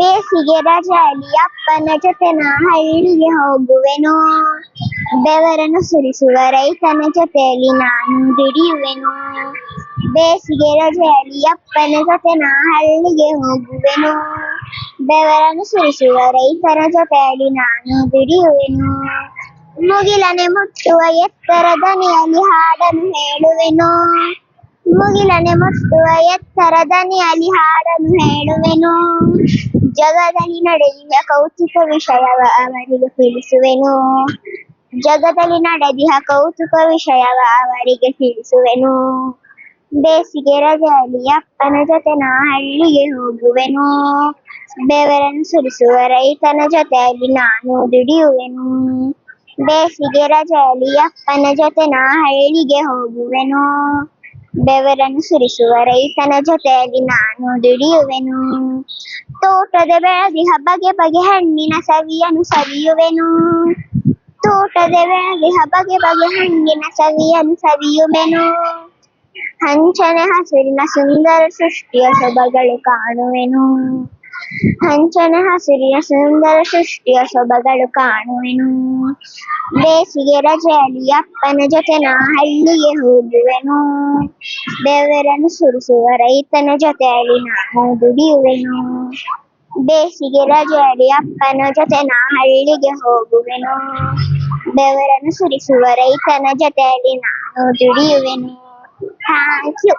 ಬೇಸಿಗೆ ರಜೆಯಲ್ಲಿ ಅಪ್ಪನ ಜೊತೆ ನಾ ಹಳ್ಳಿಗೆ ಹೋಗುವೆನು? ಬೆವರನ್ನು ಸುರಿಸುವ ರೈತನ ಜೊತೆಯಲ್ಲಿ ನಾನು ದುಡಿಯುವೆನು? ಬೇಸಿಗೆ ರಜೆಯಲ್ಲಿ ಅಪ್ಪನ ಜೊತೆ ನಾ ಹಳ್ಳಿಗೆ ಹೋಗುವೆನು? ಬೆವರನ್ನು ಸುರಿಸುವ ರೈತನ ಜೊತೆಯಲ್ಲಿ ನಾನು ದುಡಿಯುವೆನು? ಮುಗಿಲನೆ ಮುಟ್ಟುವ ಎತ್ತರ ದನಿಯಲ್ಲಿ ಹಾಡನ್ನು ಹೇಳುವೆನು? ಮುಗಿಲನೆ ಮುಟ್ಟುವ ಎತ್ತರ ಅಲ್ಲಿ ಹಾಡನ್ನು ಹೇಳುವೆನು. ಜಗದಲ್ಲಿ ನಡೆಯುವ ಕೌತುಕ ವಿಷಯವ ಅವರಿಗೆ ತಿಳಿಸುವೆನು. ಜಗದಲ್ಲಿ ನಡೆದಿಹ ಕೌತುಕ ವಿಷಯವ ಅವರಿಗೆ ತಿಳಿಸುವೆನು. ಬೇಸಿಗೆ ರಜೆಯಲ್ಲಿ ಅಪ್ಪನ ಜೊತೆ ನಾ ಹಳ್ಳಿಗೆ ಹೋಗುವೆನು. ಬೆವರನ್ನು ಸುರಿಸುವ ರೈತನ ಜೊತೆಯಲ್ಲಿ ನಾನು ದುಡಿಯುವೆನು. ಬೇಸಿಗೆ ರಜೆಯಲ್ಲಿ ಅಪ್ಪನ ಜೊತೆ ನಾ ಹಳ್ಳಿಗೆ ಹೋಗುವೆನು. ಬೆವರನ್ನು ಸುರಿಸುವ ರೈತನ ಜೊತೆಯಲ್ಲಿ ನಾನು ದುಡಿಯುವೆನು. ತೋಟದ ಬೆಳೆದಿಹ ಬಗೆ ಬಗೆ ಹಣ್ಣಿನ ಸವಿಯನ್ನು ಸವಿಯುವೆನು. ತೋಟದ ಬೆಳೆದಿಹ ಬಗೆ ಬಗೆ ಹಣ್ಣಿನ ಸವಿಯನ್ನು ಸವಿಯುವೆನು. ಹಂಚನೆ ಹಸಿರಿನ ಸುಂದರ ಸೃಷ್ಟಿಯ ಸೊಬಗಳು ಕಾಣುವೆನು. ಹಂಚನೆ ಹಸಿರಿನ ಸುಂದರ ಸೃಷ್ಟಿಯ ಸೊಬಗಳು ಕಾಣುವೆನು ಬೇಸಿಗೆ ರಜೆಯಲ್ಲಿ ಅಪ್ಪನ ಜೊತೆ ನಾ ಹಳ್ಳಿಗೆ ಹೋಗುವೆನು ಬೆವರನ್ನು ಸುರಿಸುವ ರೈತನ ಜೊತೆಯಲ್ಲಿ ನಾನು ದುಡಿಯುವೆನು ಬೇಸಿಗೆ ರಜೆಯಲ್ಲಿ ಅಪ್ಪನ ಜೊತೆ ನಾ ಹಳ್ಳಿಗೆ ಹೋಗುವೆನು ಬೆವರನ್ನು ಸುರಿಸುವ ರೈತನ ಜೊತೆಯಲ್ಲಿ ನಾನು ದುಡಿಯುವೆನು ಥ್ಯಾಂಕ್ ಯು